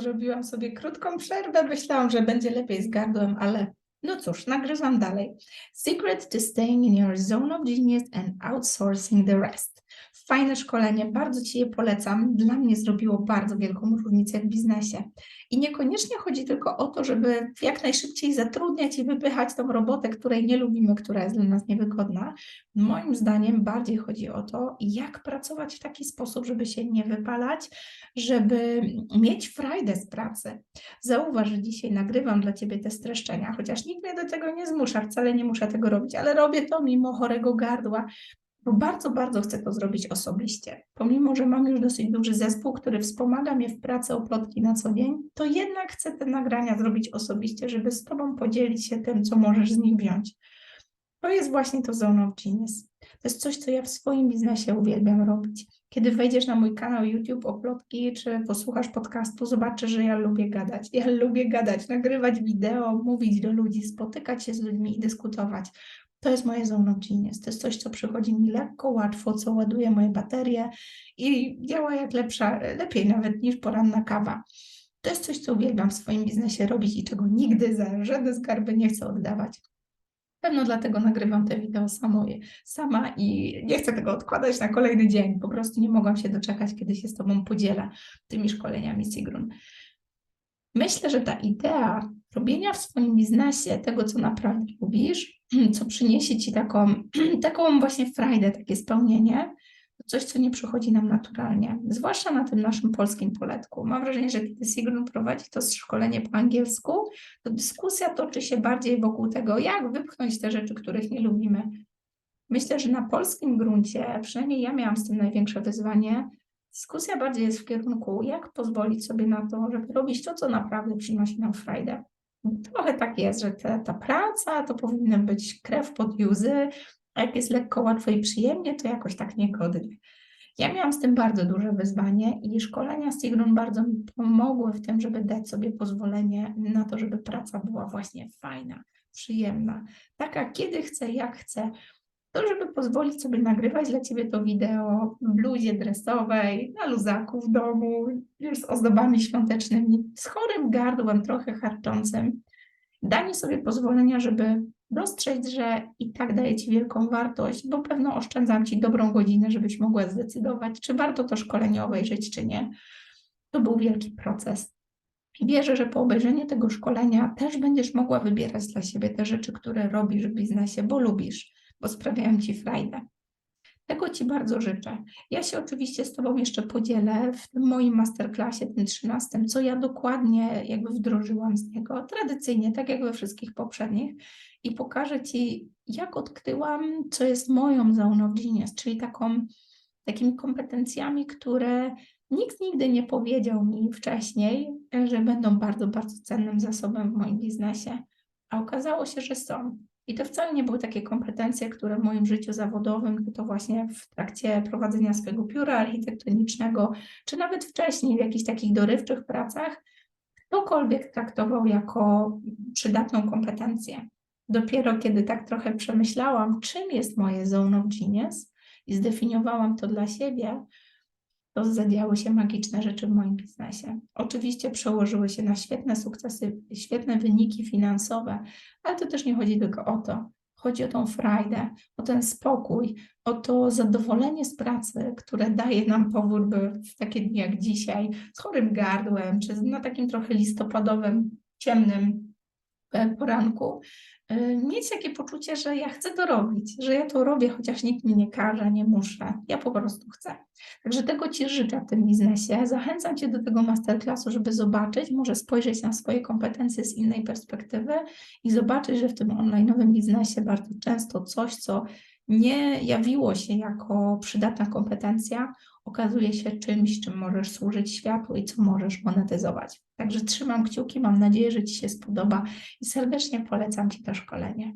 Zrobiłam sobie krótką przerwę. Myślałam, że będzie lepiej z gardłem, ale no cóż, nagrywam dalej. Secret to staying in your zone of genius and outsourcing the rest. Fajne szkolenie, bardzo Ci je polecam. Dla mnie zrobiło bardzo wielką różnicę w biznesie. I niekoniecznie chodzi tylko o to, żeby jak najszybciej zatrudniać i wypychać tą robotę, której nie lubimy, która jest dla nas niewygodna. Moim zdaniem bardziej chodzi o to, jak pracować w taki sposób, żeby się nie wypalać, żeby mieć frajdę z pracy. Zauważ, że dzisiaj nagrywam dla Ciebie te streszczenia, chociaż nikt mnie do tego nie zmusza, wcale nie muszę tego robić, ale robię to mimo chorego gardła, bo bardzo, bardzo chcę to zrobić osobiście. Pomimo, że mam już dosyć duży zespół, który wspomaga mnie w pracy o plotki na co dzień, to jednak chcę te nagrania zrobić osobiście, żeby z Tobą podzielić się tym, co możesz z nich wziąć. To jest właśnie to Zone of Genius. To jest coś, co ja w swoim biznesie uwielbiam robić. Kiedy wejdziesz na mój kanał YouTube o plotki, czy posłuchasz podcastu, zobaczysz, że ja lubię gadać. Ja lubię gadać, nagrywać wideo, mówić do ludzi, spotykać się z ludźmi i dyskutować. To jest moje zone genius. To jest coś, co przychodzi mi lekko, łatwo, co ładuje moje baterie i działa jak lepsza, lepiej nawet niż poranna kawa. To jest coś, co uwielbiam w swoim biznesie robić i czego nigdy za żadne skarby nie chcę oddawać. Pewno dlatego nagrywam te wideo samo, sama i nie chcę tego odkładać na kolejny dzień. Po prostu nie mogłam się doczekać, kiedy się z Tobą podzielę tymi szkoleniami Sigrun. Myślę, że ta idea robienia w swoim biznesie tego, co naprawdę lubisz, co przyniesie Ci taką, taką właśnie frajdę, takie spełnienie, to coś, co nie przychodzi nam naturalnie, zwłaszcza na tym naszym polskim poletku. Mam wrażenie, że kiedy Sigrun prowadzi to szkolenie po angielsku, to dyskusja toczy się bardziej wokół tego, jak wypchnąć te rzeczy, których nie lubimy. Myślę, że na polskim gruncie, przynajmniej ja miałam z tym największe wyzwanie, dyskusja bardziej jest w kierunku, jak pozwolić sobie na to, żeby robić to, co naprawdę przynosi nam frajdę. Trochę tak jest, że ta praca to powinna być krew pod łzy, a jak jest lekko, łatwo i przyjemnie, to jakoś tak niegodnie. Ja miałam z tym bardzo duże wyzwanie i szkolenia z Sigrun bardzo mi pomogły w tym, żeby dać sobie pozwolenie na to, żeby praca była właśnie fajna, przyjemna, taka kiedy chcę, jak chcę, to żeby pozwolić sobie nagrywać dla Ciebie to wideo w bluzie dresowej, na luzaku w domu, już z ozdobami świątecznymi, z chorym gardłem, trochę harczącym. Danie sobie pozwolenia, żeby dostrzec, że i tak daje Ci wielką wartość, bo pewno oszczędzam Ci dobrą godzinę, żebyś mogła zdecydować, czy warto to szkolenie obejrzeć, czy nie. To był wielki proces. Wierzę, że po obejrzeniu tego szkolenia też będziesz mogła wybierać dla siebie te rzeczy, które robisz w biznesie, bo lubisz bo sprawiają Ci frajdę. Tego Ci bardzo życzę. Ja się oczywiście z Tobą jeszcze podzielę w tym moim masterclassie, tym 13, co ja dokładnie jakby wdrożyłam z niego, tradycyjnie, tak jak we wszystkich poprzednich i pokażę Ci, jak odkryłam, co jest moją of genius, czyli taką, takimi kompetencjami, które nikt nigdy nie powiedział mi wcześniej, że będą bardzo, bardzo cennym zasobem w moim biznesie, a okazało się, że są. I to wcale nie były takie kompetencje, które w moim życiu zawodowym, to właśnie w trakcie prowadzenia swojego biura architektonicznego, czy nawet wcześniej w jakichś takich dorywczych pracach, ktokolwiek traktował jako przydatną kompetencję. Dopiero kiedy tak trochę przemyślałam, czym jest moje zone of genius i zdefiniowałam to dla siebie, to zadziały się magiczne rzeczy w moim biznesie. Oczywiście przełożyły się na świetne sukcesy, świetne wyniki finansowe, ale to też nie chodzi tylko o to. Chodzi o tą frajdę, o ten spokój, o to zadowolenie z pracy, które daje nam powód, by w takie dni jak dzisiaj, z chorym gardłem, czy na takim trochę listopadowym, ciemnym poranku, Y, mieć takie poczucie, że ja chcę to robić, że ja to robię, chociaż nikt mi nie każe, nie muszę, ja po prostu chcę. Także tego Ci życzę w tym biznesie. Zachęcam Cię do tego masterclassu, żeby zobaczyć, może spojrzeć na swoje kompetencje z innej perspektywy i zobaczyć, że w tym online'owym biznesie bardzo często coś, co nie jawiło się jako przydatna kompetencja, okazuje się czymś, czym możesz służyć światu i co możesz monetyzować. Także trzymam kciuki, mam nadzieję, że Ci się spodoba i serdecznie polecam Ci to szkolenie.